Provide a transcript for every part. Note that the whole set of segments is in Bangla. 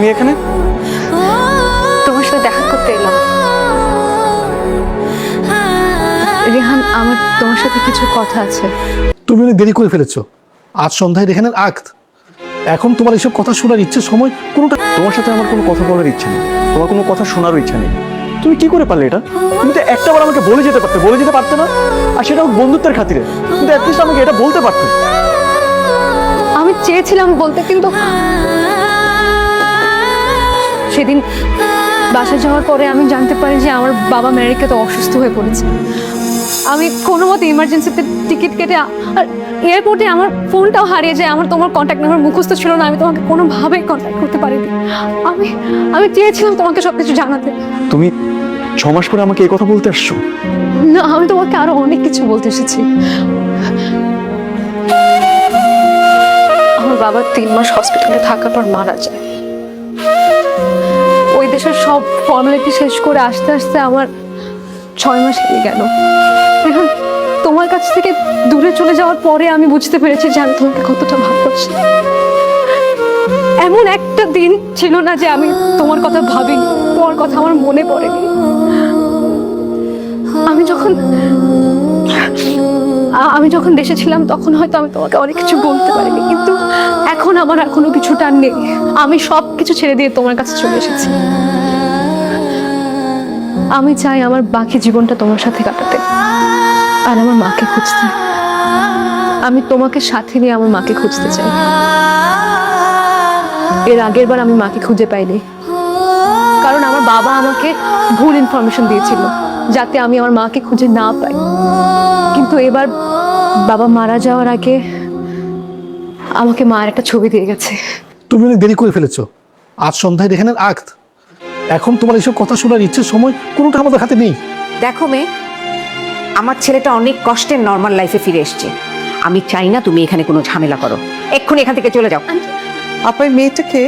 তুমি এখানে? তোমার সাথে দেখা করতে এলাম। রেহান আমার তোমার সাথে কিছু কথা আছে। তুমি অনেক দেরি করে ফেলেছো। আজ সন্ধ্যায় রেখানের আক্ত এখন তোমার এইসব কথা শোনার ইচ্ছে সময় কোনোটা তোমার সাথে আমার কোনো কথা বলার ইচ্ছা নেই। তোমার কোনো কথা শোনারও ইচ্ছা নেই। তুমি কি করে পারলে এটা? তুমি তো একটা বার আমাকে বলে যেতে পারতে বলে যেতে পারতে না। আর সেটা বন্ধুত্বের খাতিরে। কিন্তু অ্যাটলিস্ট আমাকে এটা বলতে পারতে। আমি চেয়েছিলাম বলতে কিন্তু সেদিন বাসা যাওয়ার পরে আমি জানতে পারি যে আমার বাবা আমেরিকাতে অসুস্থ হয়ে পড়েছে। আমি কোনো মতে ইমার্জেন্সিতে টিকিট কেটে আর এয়ারপোর্টে আমার ফোনটাও হারিয়ে যায় আমার তোমার কন্ট্যাক্ট নাম্বার মুখস্থ ছিল না আমি তোমাকে কোনোভাবেই কন্ট্যাক্ট করতে পারিনি। আমি আমি চেয়েছিলাম তোমাকে সব কিছু জানাতে। তুমি ছ মাস পরে আমাকে এই কথা বলতে আসছো? না আমি তোমাকে আরও অনেক কিছু বলতে এসেছি। আমার বাবা তিন মাস হসপিটালে থাকার পর মারা যায়। সব ফর্মালিটি শেষ করে আসতে আসতে আমার ছয় মাস লেগে গেল। এখন তোমার কাছ থেকে দূরে চলে যাওয়ার পরে আমি বুঝতে পেরেছি যে আমি তোমাকে কতটা ভালোবাসি। এমন একটা দিন ছিল না যে আমি তোমার কথা ভাবিনি, তোমার কথা আমার মনে পড়েনি। আমি যখন আমি যখন দেশে ছিলাম তখন হয়তো আমি তোমাকে অনেক কিছু বলতে পারিনি, কিন্তু এখন আমার আর কোনো কিছু টান নেই। আমি সব কিছু ছেড়ে দিয়ে তোমার কাছে চলে এসেছি। আমি চাই আমার বাকি জীবনটা তোমার সাথে কাটাতে। আর আমার মাকে খুঁজতে। আমি তোমাকে সাথে নিয়ে আমার মাকে খুঁজতে চাই। এর আগের বার আমি মাকে খুঁজে পাইনি। কারণ আমার বাবা আমাকে ভুল ইনফরমেশন দিয়েছিল, যাতে আমি আমার মাকে খুঁজে না পাই। কিন্তু এবার বাবা মারা যাওয়ার আগে আমাকে মার একটা ছবি দিয়ে গেছে। তুমি অনেক দেরি করে ফেলেছো। আজ সন্ধ্যায় রেখানের আক্ত এখন তোমার এইসব কথা শোনার ইচ্ছে সময় কোনোটা আমাদের হাতে নেই। দেখো মেয়ে আমার ছেলেটা অনেক কষ্টের নর্মাল লাইফে ফিরে এসছে। আমি চাই না তুমি এখানে কোনো ঝামেলা করো। এক্ষুনি এখান থেকে চলে যাও। আপনার মেয়েটাকে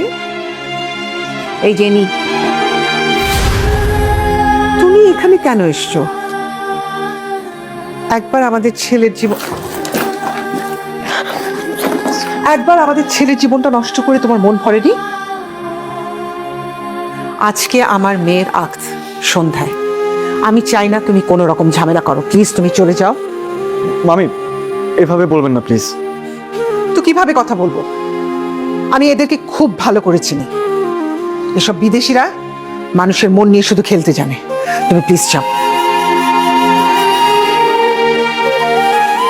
এই জেনি তুমি এখানে কেন এসছো? একবার আমাদের ছেলের জীবন একবার আমাদের ছেলের জীবনটা নষ্ট করে তোমার মন ভরেনি? আজকে আমার মেয়ের আক্ত সন্ধ্যায়। আমি চাই না তুমি কোনো রকম ঝামেলা করো। প্লিজ তুমি চলে যাও। মামি এভাবে বলবেন না প্লিজ। তো কীভাবে কথা বলব? আমি এদেরকে খুব ভালো করে চিনি। এসব বিদেশিরা মানুষের মন নিয়ে শুধু খেলতে জানে। তুমি প্লিজ যাও।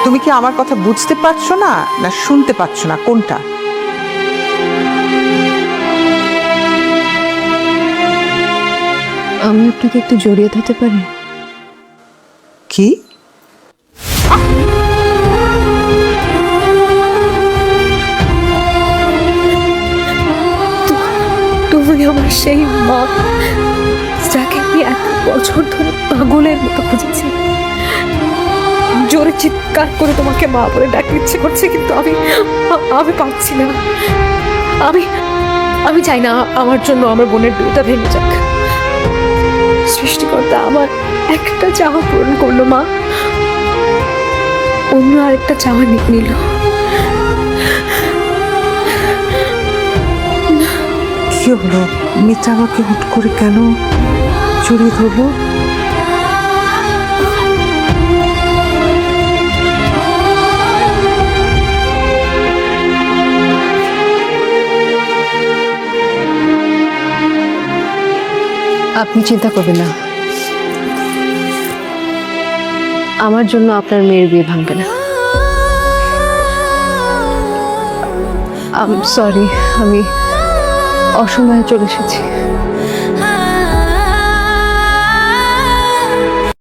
তুমি কি আমার কথা বুঝতে পারছ না না শুনতে পারছ না? কোনটা? আমি আপনাকে একটু জড়িয়ে ধরতে পারি? কি? তুমি আমার সেই মা যাকে আমি এক বছর ধরে পাগলের মতো খুঁজেছি। জোরে চিৎকার করে তোমাকে মা বলে ডাকতে ইচ্ছে করছে কিন্তু আমি আমি পাচ্ছি না। আমি আমি চাই না আমার জন্য আমার বোনের বিয়েটা ভেঙে যাক। সৃষ্টিকর্তা আমার একটা চাওয়া পূরণ করল, মা। অন্য আরেকটা চাওয়া নিল। কি হলো? মিতা আমাকে হুট করে কেন চুরি ধরলো? আপনি চিন্তা করবেন না। আমার জন্য আপনার মেয়ের বিয়ে ভাঙবে না। সরি আমি অসময়ে চলে এসেছি।